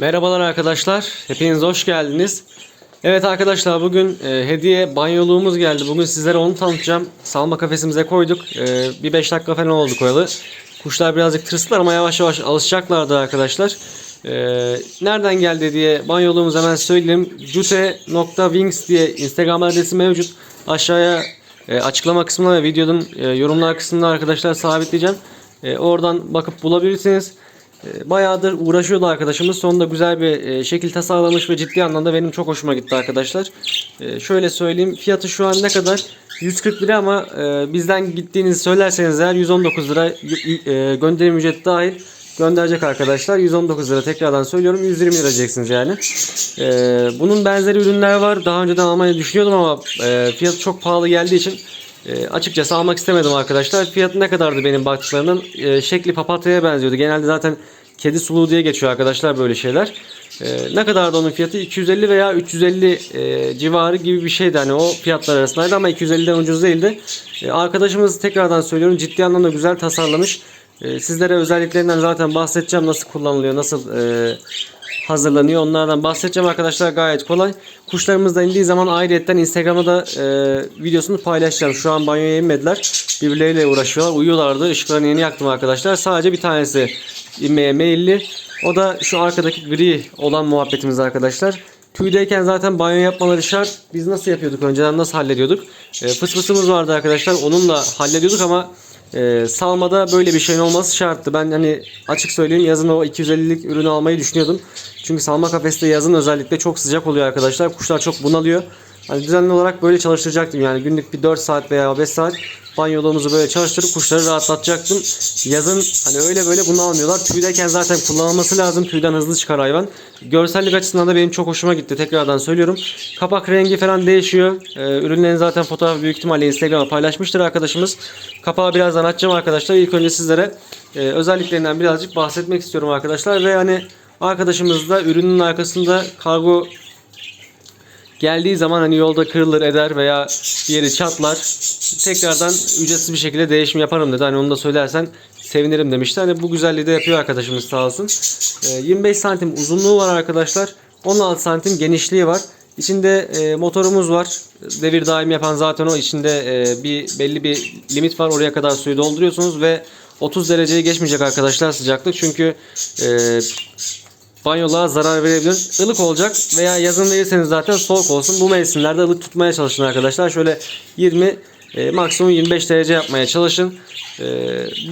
Merhabalar arkadaşlar. Hepiniz hoş geldiniz. Evet arkadaşlar bugün e, hediye banyoluğumuz geldi. Bugün sizlere onu tanıtacağım. Salma kafesimize koyduk. E, bir 5 dakika falan oldu koyalı. Kuşlar birazcık tırstılar ama yavaş yavaş alışacaklardı arkadaşlar. E, nereden geldi diye banyoluğumuzu hemen söyleyeyim. jute.wings diye Instagram adresi mevcut. Aşağıya e, açıklama kısmına ve videonun e, yorumlar kısmına arkadaşlar sabitleyeceğim. E, oradan bakıp bulabilirsiniz. E, Bayağıdır uğraşıyordu arkadaşımız. Sonunda güzel bir e, şekil tasarlamış ve ciddi anlamda benim çok hoşuma gitti arkadaşlar. E, şöyle söyleyeyim. Fiyatı şu an ne kadar? 140 lira ama bizden gittiğinizi söylerseniz eğer 119 lira gönderim ücreti dahil gönderecek arkadaşlar. 119 lira tekrardan söylüyorum. 120 lira diyeceksiniz yani. Bunun benzeri ürünler var. Daha önceden almayı düşünüyordum ama fiyatı çok pahalı geldiği için e, açıkçası almak istemedim arkadaşlar. Fiyatı ne kadardı benim baktıklarımdan? E, şekli papatyaya benziyordu. Genelde zaten kedi suluğu diye geçiyor arkadaşlar böyle şeyler. E, ne kadardı onun fiyatı? 250 veya 350 e, civarı gibi bir şeydi. Hani o fiyatlar arasındaydı ama 250'den ucuz değildi. E, arkadaşımız tekrardan söylüyorum ciddi anlamda güzel tasarlamış. E, sizlere özelliklerinden zaten bahsedeceğim. Nasıl kullanılıyor, nasıl e, hazırlanıyor. Onlardan bahsedeceğim arkadaşlar. Gayet kolay. Kuşlarımız da indiği zaman ayrıyetten Instagram'da da e, videosunu paylaşacağım. Şu an banyoya inmediler. Birbirleriyle uğraşıyorlar. Uyuyorlardı. Işıklarını yeni yaktım arkadaşlar. Sadece bir tanesi inmeye meyilli. O da şu arkadaki gri olan muhabbetimiz arkadaşlar. Tüydeyken zaten banyo yapmaları şart. Biz nasıl yapıyorduk önceden nasıl hallediyorduk? E, fıs fısımız vardı arkadaşlar. Onunla hallediyorduk ama e, salmada böyle bir şeyin olması şarttı. Ben hani açık söyleyeyim yazın o 250'lik ürünü almayı düşünüyordum. Çünkü salma kafeste yazın özellikle çok sıcak oluyor arkadaşlar. Kuşlar çok bunalıyor. Hani düzenli olarak böyle çalıştıracaktım yani günlük bir 4 saat veya 5 saat banyoluğumuzu böyle çalıştırıp kuşları rahatlatacaktım. Yazın hani öyle böyle bunu almıyorlar. Tüydeyken zaten kullanılması lazım. Tüyden hızlı çıkar hayvan. Görsellik açısından da benim çok hoşuma gitti. Tekrardan söylüyorum. Kapak rengi falan değişiyor. Ee, ürünlerin zaten fotoğrafı büyük ihtimalle Instagram'a paylaşmıştır arkadaşımız. Kapağı birazdan açacağım arkadaşlar. İlk önce sizlere e, özelliklerinden birazcık bahsetmek istiyorum arkadaşlar. Ve hani arkadaşımız da ürünün arkasında kargo geldiği zaman hani yolda kırılır eder veya bir yeri çatlar tekrardan ücretsiz bir şekilde değişim yaparım dedi. Hani onu da söylersen sevinirim demişti. Hani bu güzelliği de yapıyor arkadaşımız sağ olsun. Ee, 25 santim uzunluğu var arkadaşlar. 16 santim genişliği var. İçinde e, motorumuz var. Devir daim yapan zaten o. İçinde e, bir belli bir limit var. Oraya kadar suyu dolduruyorsunuz ve 30 dereceyi geçmeyecek arkadaşlar sıcaklık. Çünkü e, banyoluğa zarar verebilir. Ilık olacak veya yazın verirseniz zaten soğuk olsun. Bu mevsimlerde ılık tutmaya çalışın arkadaşlar. Şöyle 20 e, maksimum 25 derece yapmaya çalışın. E,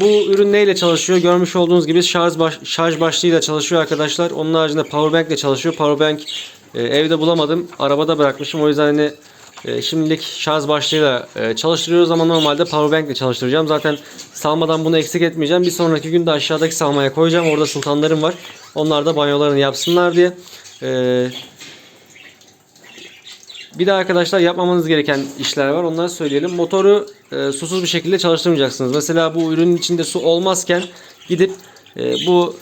bu ürün neyle çalışıyor? Görmüş olduğunuz gibi şarj baş, şarj başlığıyla çalışıyor arkadaşlar. Onun haricinde powerbank ile çalışıyor. Powerbank e, evde bulamadım. Arabada bırakmışım. O yüzden hani e, şimdilik şarj başlığıyla e, çalıştırıyoruz ama normalde powerbank ile çalıştıracağım. Zaten salmadan bunu eksik etmeyeceğim. Bir sonraki günde aşağıdaki salmaya koyacağım. Orada sultanlarım var. Onlar da banyolarını yapsınlar diye. E, bir de arkadaşlar yapmamanız gereken işler var. Onları söyleyelim. Motoru e, susuz bir şekilde çalıştırmayacaksınız. Mesela bu ürünün içinde su olmazken gidip e, bu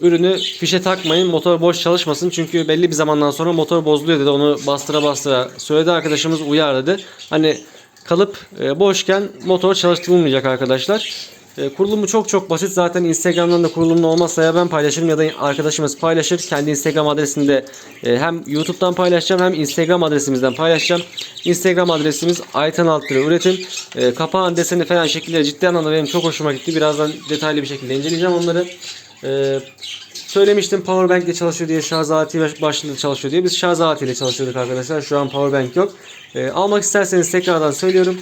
ürünü fişe takmayın. Motor boş çalışmasın. Çünkü belli bir zamandan sonra motor bozuluyor dedi. Onu bastıra bastıra söyledi arkadaşımız uyar dedi. Hani kalıp e, boşken motor çalıştırılmayacak arkadaşlar. E, kurulumu çok çok basit. Zaten Instagram'dan da kurulumun olmazsa ya ben paylaşırım ya da arkadaşımız paylaşır. Kendi Instagram adresinde e, hem YouTube'dan paylaşacağım hem Instagram adresimizden paylaşacağım. Instagram adresimiz Aytan Altıra Üretim. E, kapağın deseni falan şekilleri ciddi anlamda benim çok hoşuma gitti. Birazdan detaylı bir şekilde inceleyeceğim onları. E, söylemiştim powerbank ile çalışıyor diye şarj aletiyle başlığı çalışıyor diye. Biz şarj aletiyle çalışıyorduk arkadaşlar. Şu an powerbank yok. Almak isterseniz tekrardan söylüyorum.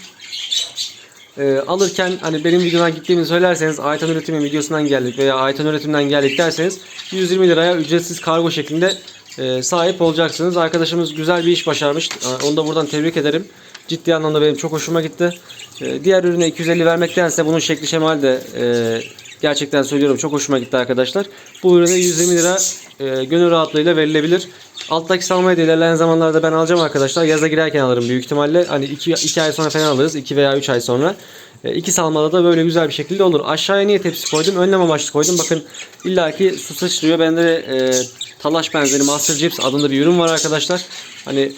E, alırken hani benim videodan gittiğimi söylerseniz Aytan Üretim'in videosundan geldik veya Aytan Üretim'den geldik derseniz 120 liraya ücretsiz kargo şeklinde e, sahip olacaksınız. Arkadaşımız güzel bir iş başarmış. E, Onu da buradan tebrik ederim. Ciddi anlamda benim çok hoşuma gitti. E, diğer ürüne 250 vermektense bunun şekli şemali de e, gerçekten söylüyorum çok hoşuma gitti arkadaşlar. Bu ürüne 120 lira e, gönül rahatlığıyla verilebilir. Alttaki salmayı da ilerleyen zamanlarda ben alacağım arkadaşlar. Yaza girerken alırım büyük ihtimalle. Hani 2 ay sonra falan alırız. 2 veya 3 ay sonra. E, iki salmada da böyle güzel bir şekilde olur. Aşağıya niye tepsi koydum? Önlem amaçlı koydum. Bakın illaki su sıçrıyor. Bende de e, talaş benzeri Master Chips adında bir ürün var arkadaşlar. Hani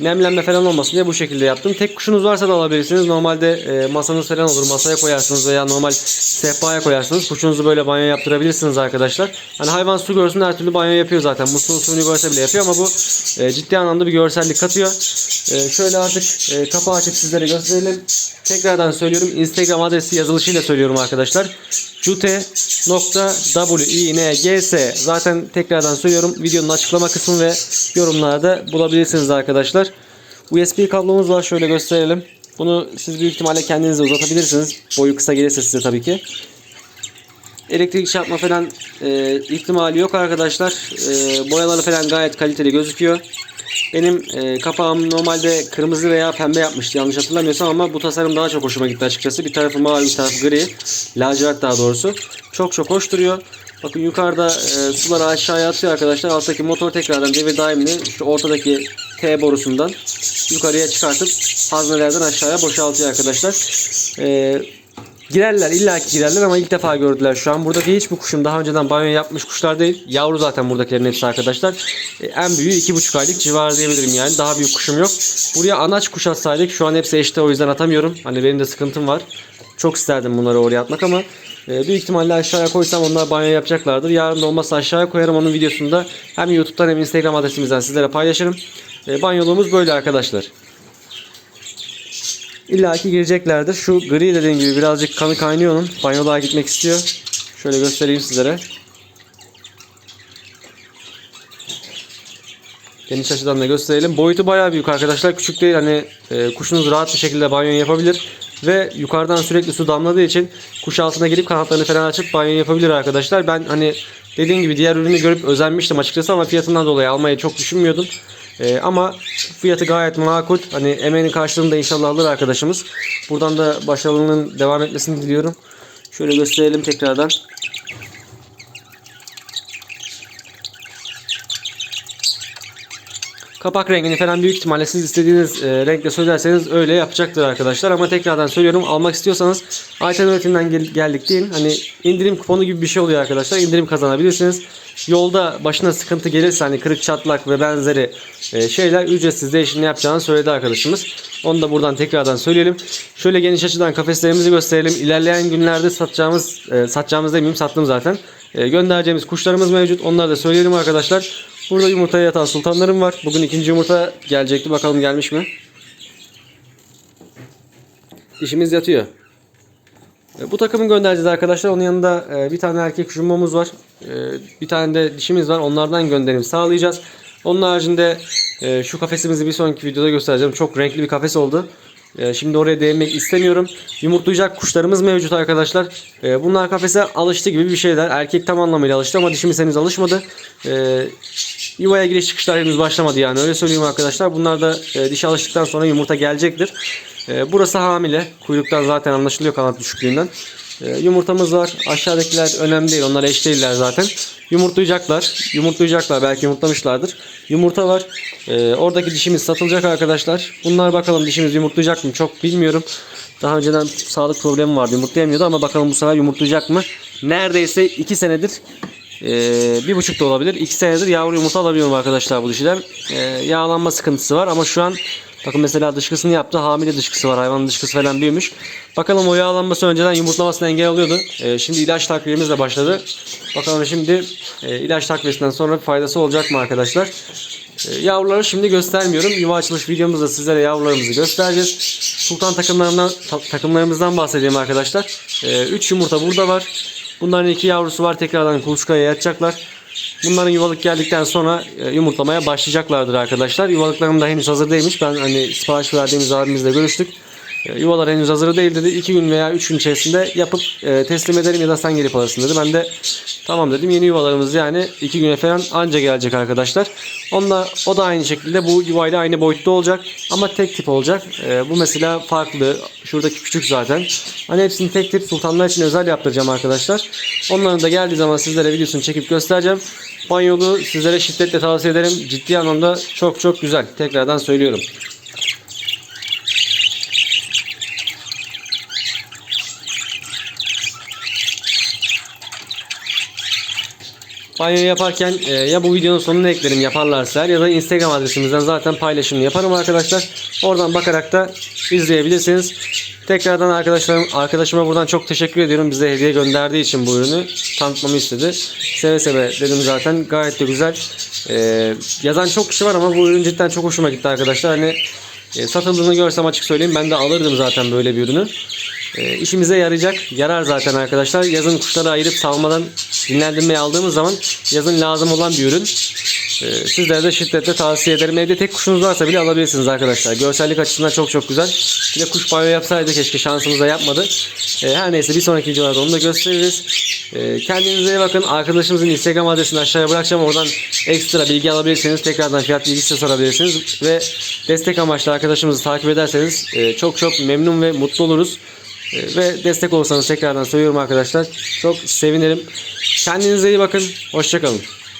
nemlenme falan olmasın diye bu şekilde yaptım. Tek kuşunuz varsa da alabilirsiniz. Normalde e, masanız falan olur. Masaya koyarsınız veya normal sehpaya koyarsınız. Kuşunuzu böyle banyo yaptırabilirsiniz arkadaşlar. Hani hayvan su görsün her türlü banyo yapıyor zaten. Musluğun suyunu görse bile yapıyor ama bu e, ciddi anlamda bir görsellik katıyor. E, şöyle artık e, kapağı açıp sizlere gösterelim. Tekrardan söylüyorum. Instagram adresi yazılışıyla söylüyorum arkadaşlar. cute.wings Zaten tekrardan söylüyorum. Videonun açıklama kısmı ve yorumlarda bulabilirsiniz arkadaşlar. USB kablomuz var. Şöyle gösterelim. Bunu siz büyük ihtimalle kendinize uzatabilirsiniz. Boyu kısa gelirse size tabii ki. Elektrik çarpma falan e, ihtimali yok arkadaşlar. E, boyaları falan gayet kaliteli gözüküyor. Benim e, kapağım normalde kırmızı veya pembe yapmıştı yanlış hatırlamıyorsam ama bu tasarım daha çok hoşuma gitti açıkçası. Bir tarafı mavi bir tarafı gri. Lacivert daha doğrusu. Çok çok hoş duruyor. Bakın yukarıda e, suları aşağıya atıyor arkadaşlar. Alttaki motor tekrardan devir daimli şu ortadaki T borusundan yukarıya çıkartıp haznelerden aşağıya boşaltıyor arkadaşlar. E, Girerler illa ki girerler ama ilk defa gördüler şu an. Buradaki hiçbir kuşum daha önceden banyo yapmış kuşlar değil. Yavru zaten buradakilerin hepsi arkadaşlar. E, en büyüğü 2,5 aylık civarı diyebilirim yani. Daha büyük kuşum yok. Buraya anaç kuş atsaydık şu an hepsi eşte o yüzden atamıyorum. Hani benim de sıkıntım var. Çok isterdim bunları oraya atmak ama e, büyük ihtimalle aşağıya koysam onlar banyo yapacaklardır. Yarın da olmazsa aşağıya koyarım onun videosunu da hem YouTube'dan hem Instagram adresimizden sizlere paylaşırım. E, banyoluğumuz böyle arkadaşlar. İlla ki gireceklerdir. Şu gri dediğim gibi birazcık kanı kaynıyor onun. Banyoluğa gitmek istiyor. Şöyle göstereyim sizlere. Geniş açıdan da gösterelim. Boyutu bayağı büyük arkadaşlar. Küçük değil. Hani e, kuşunuz rahat bir şekilde banyo yapabilir. Ve yukarıdan sürekli su damladığı için kuş altına girip kanatlarını falan açıp banyo yapabilir arkadaşlar. Ben hani dediğim gibi diğer ürünü görüp özenmiştim açıkçası ama fiyatından dolayı almayı çok düşünmüyordum. Ee, ama fiyatı gayet makul. Hani emeğinin karşılığını da inşallah alır arkadaşımız. Buradan da başarılının devam etmesini diliyorum. Şöyle gösterelim tekrardan. Kapak rengini falan büyük ihtimalle siz istediğiniz e, renkle söylerseniz öyle yapacaktır arkadaşlar. Ama tekrardan söylüyorum almak istiyorsanız Ayten Üretim'den gel- geldik deyin. Hani indirim kuponu gibi bir şey oluyor arkadaşlar. İndirim kazanabilirsiniz. Yolda başına sıkıntı gelirse hani kırık çatlak ve benzeri e, şeyler ücretsiz değişimini yapacağını söyledi arkadaşımız. Onu da buradan tekrardan söyleyelim. Şöyle geniş açıdan kafeslerimizi gösterelim. İlerleyen günlerde satacağımız, e, satacağımız demeyeyim sattım zaten. E, göndereceğimiz kuşlarımız mevcut. Onları da söyleyelim arkadaşlar. Burada yumurtaya yatan sultanlarım var. Bugün ikinci yumurta gelecekti. Bakalım gelmiş mi? Dişimiz yatıyor. E, Bu takımı göndereceğiz arkadaşlar. Onun yanında e, bir tane erkek jumbomuz var. E, Bir tane de dişimiz var. Onlardan gönderim sağlayacağız. Onun haricinde şu kafesimizi bir sonraki videoda göstereceğim. Çok renkli bir kafes oldu. E, Şimdi oraya değinmek istemiyorum. Yumurtlayacak kuşlarımız mevcut arkadaşlar. E, Bunlar kafese alıştı gibi bir şeyler. Erkek tam anlamıyla alıştı ama dişimiz henüz alışmadı. E, Yuvaya giriş çıkışlar henüz başlamadı yani öyle söyleyeyim arkadaşlar. Bunlar da e, dişe alıştıktan sonra yumurta gelecektir. Burası hamile. Kuyruktan zaten anlaşılıyor kanat düşüklüğünden. Yumurtamız var. Aşağıdakiler önemli değil. Onlar eş değiller zaten. Yumurtlayacaklar. Yumurtlayacaklar. Belki yumurtlamışlardır. Yumurta var. E, oradaki dişimiz satılacak arkadaşlar. Bunlar bakalım dişimiz yumurtlayacak mı? Çok bilmiyorum. Daha önceden sağlık problemi vardı. Yumurtlayamıyordu ama bakalım bu sefer yumurtlayacak mı? Neredeyse 2 senedir ee, bir buçuk da olabilir. İki senedir yavru yumurta alamıyorum arkadaşlar bu dişiden. Ee, yağlanma sıkıntısı var ama şu an bakın mesela dışkısını yaptı. Hamile dışkısı var. Hayvanın dışkısı falan büyümüş. Bakalım o yağlanması önceden yumurtlamasını engel oluyordu. Ee, şimdi ilaç takviyemiz de başladı. Bakalım şimdi e, ilaç takviyesinden sonra faydası olacak mı arkadaşlar? Ee, yavruları şimdi göstermiyorum. Yuva açılış videomuzda sizlere yavrularımızı göstereceğiz. Sultan takımlarından ta- takımlarımızdan bahsedeyim arkadaşlar. 3 yumurta burada var. Bunların iki yavrusu var. Tekrardan kuluçkaya yatacaklar. Bunların yuvalık geldikten sonra e, yumurtlamaya başlayacaklardır arkadaşlar. Yuvalıklarım da henüz hazır değilmiş. Ben hani sipariş verdiğimiz abimizle görüştük. Yuvalar henüz hazır değil dedi. 2 gün veya 3 gün içerisinde yapıp e, teslim ederim ya da sen gelip alırsın dedi. Ben de tamam dedim. Yeni yuvalarımız yani 2 güne falan anca gelecek arkadaşlar. Onunla, o da aynı şekilde bu yuvayla aynı boyutta olacak. Ama tek tip olacak. E, bu mesela farklı. Şuradaki küçük zaten. Hani hepsini tek tip sultanlar için özel yaptıracağım arkadaşlar. Onların da geldiği zaman sizlere videosunu çekip göstereceğim. Banyolu sizlere şiddetle tavsiye ederim. Ciddi anlamda çok çok güzel. Tekrardan söylüyorum. Banyo yaparken e, ya bu videonun sonuna eklerim yaparlarsa ya da Instagram adresimizden zaten paylaşımını yaparım arkadaşlar. Oradan bakarak da izleyebilirsiniz. Tekrardan arkadaşlarım arkadaşıma buradan çok teşekkür ediyorum. Bize hediye gönderdiği için bu ürünü tanıtmamı istedi. Seve seve dedim zaten. Gayet de güzel. E, yazan çok kişi var ama bu ürün cidden çok hoşuma gitti arkadaşlar. Hani e, satıldığını görsem açık söyleyeyim ben de alırdım zaten böyle bir ürünü. E, işimize yarayacak. Yarar zaten arkadaşlar. Yazın kuşları ayırıp salmadan dinlendirmeye aldığımız zaman yazın lazım olan bir ürün. E, sizlere de şiddetle tavsiye ederim. Evde tek kuşunuz varsa bile alabilirsiniz arkadaşlar. Görsellik açısından çok çok güzel. Bir de kuş banyo yapsaydı keşke şansımıza yapmadı. E, her neyse bir sonraki videolarda onu da gösteririz. Kendinize iyi bakın. Arkadaşımızın Instagram adresini aşağıya bırakacağım. Oradan ekstra bilgi alabilirsiniz. Tekrardan fiyat bilgisi sorabilirsiniz. Ve destek amaçlı arkadaşımızı takip ederseniz e, çok çok memnun ve mutlu oluruz. E, Ve destek olursanız tekrardan söylüyorum arkadaşlar. Çok sevinirim. Kendinize iyi bakın. Hoşçakalın.